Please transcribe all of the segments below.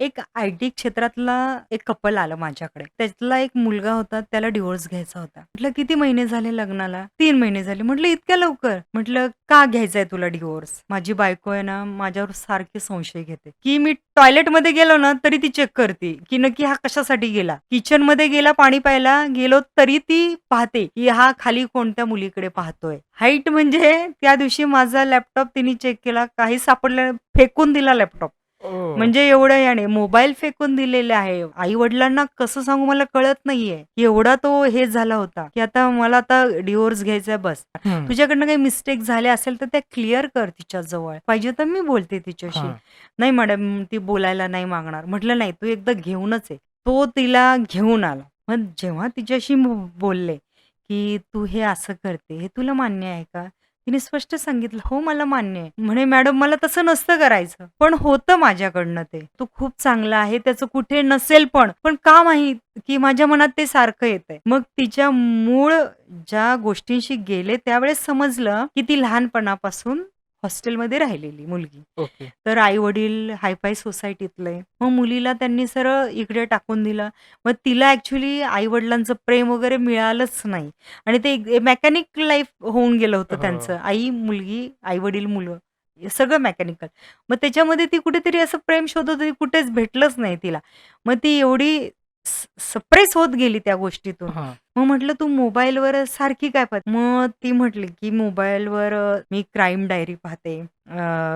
एक आय-टी क्षेत्रातला एक कपल आलं माझ्याकडे. त्यातला एक मुलगा होता, त्याला डिवोर्स घ्यायचा होता. म्हटलं, "किती महिने झाले लग्नाला?" तीन महिने झाले." म्हटलं, "इतक्या लवकर?" म्हटलं, "का घ्यायचाय तुला डिव्होर्स?" माझी बायको आहे ना, माझ्यावर सारखी संशय घेते, की मी टॉयलेटमध्ये गेलो ना, तरी ती चेक करते, की नक्की हा कशासाठी गेला. किचनमध्ये गेला पाणी प्यायला, गेलो तरी ती पाहते, की हा खाली कोणत्या मुलीकडे पाहतोय. हाईट म्हणजे त्या दिवशी माझा लॅपटॉप तिने चेक केला, काही सापडलं फेकून दिला लॅपटॉप. ओह! म्हणजे एवढं याने मोबाईल फेकून दिलेले आहे. आई-वडिलांना कसं सांगू मला कळत नाहीये. एवढा तो हे झाला होता, की आता मला आता डिव्होर्स घ्यायचाय बस. हं. तुझ्याकडनं काही मिस्टेक झाले असेल तर त्या क्लिअर कर तिच्याजवळ. पाहिजे तर मी बोलते तिच्याशी. हां. "नाही मॅडम, ती बोलायला नाही मागणार." म्हटलं, "नाही, तू एकदा घेऊनच ये." तो तिला घेऊन आला. मग जेव्हा तिच्याशी म बोलले, की "तू हे असं करते, हे तुला मान्य आहे का?" तिने स्पष्ट सांगितलं, "हो, मला मान्य आहे." म्हणे, "मॅडम, मला तसं नसतं करायचं, पण होतं माझ्याकडनं ते. तो खूप चांगला आहे, त्याचं कुठे नसेल पण, पण का माहीत, की माझ्या मनात ते सारखं येतंय." मग तिच्या मूळ ज्या गोष्टींशी गेले त्यावेळेस समजलं, की ती लहानपणापासून हॉस्टेलमध्ये राहिलेली मुलगी. ओके. तर आई-वडील हाय-फाय सोसायटीतले. मग मुलीला त्यांनी सरळ इकडे टाकून दिलं. मग तिला ॲक्चुअली आई-वडिलांचं प्रेम वगैरे मिळालंच नाही आणि ते मेकॅनिक लाईफ होऊन गेलं होतं हो. त्यांचं. आई, मुलगी, आई-वडील, मुलं सगळं मेकॅनिकल. मग त्याच्यामध्ये ती कुठेतरी असं प्रेम शोधत होती, कुठेच भेटलंच नाही तिला. मग ती एवढी सप्रेस होत गेली त्या गोष्टीतून. मग म्हटलं, "तू मोबाईलवर सारखी काय पाहते?" मग ती म्हटली, की "मोबाईलवर मी क्राईम डायरी पाहते.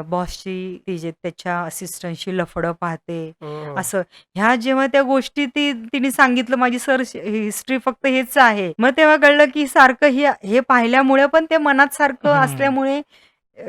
बॉसची तिचे त्याच्या असिस्टंटशी लफडं पाहते." असं. ह्या जेव्हा त्या गोष्टी ती तिने सांगितलं, "माझी सर हिस्ट्री फक्त हेच आहे." मग तेव्हा कळलं, की सारखं हे हे पाहिल्यामुळे पण ते मनात सारखं. असल्यामुळे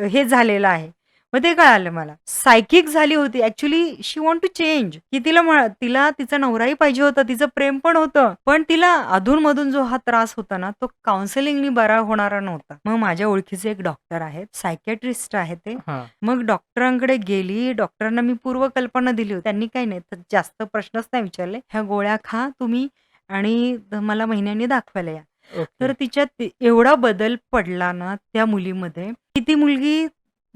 हे झालेलं आहे. मग ते कळालं मला. सायकिक झाली होती. Actually she want to change, की तिला तिला तिचा नवराही पाहिजे होता, तिचं प्रेम पण होतं. पण तिला अधून-मधून जो हा त्रास होता ना, तो काउन्सिलिंगनी बरा होणारा नव्हता. मग माझ्या ओळखीचे एक डॉक्टर आहेत, सायकियाट्रिस्ट आहेत ते. मग डॉक्टरांकडे गेली. डॉक्टरांना मी पूर्वकल्पना दिली होती. त्यांनी काही नाही, जास्त प्रश्नच नाही विचारले. "ह्या गोळ्या खा तुम्ही आणि मला महिन्यांनी दाखवायला या." तर तिच्यात एवढा बदल पडला ना त्या मुलीमध्ये, की ती मुलगी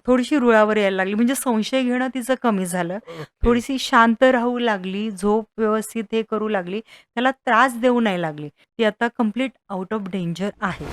थोडीशी रुळावर यायला लागली. म्हणजे संशय घेणं तिचं कमी झालं. ओके. थोडीशी शांत राहू लागली, झोप व्यवस्थित हे करू लागली. त्याला त्रास देऊ नाही लागली. ती आता कंप्लीट आउट ऑफ डेंजर आहे.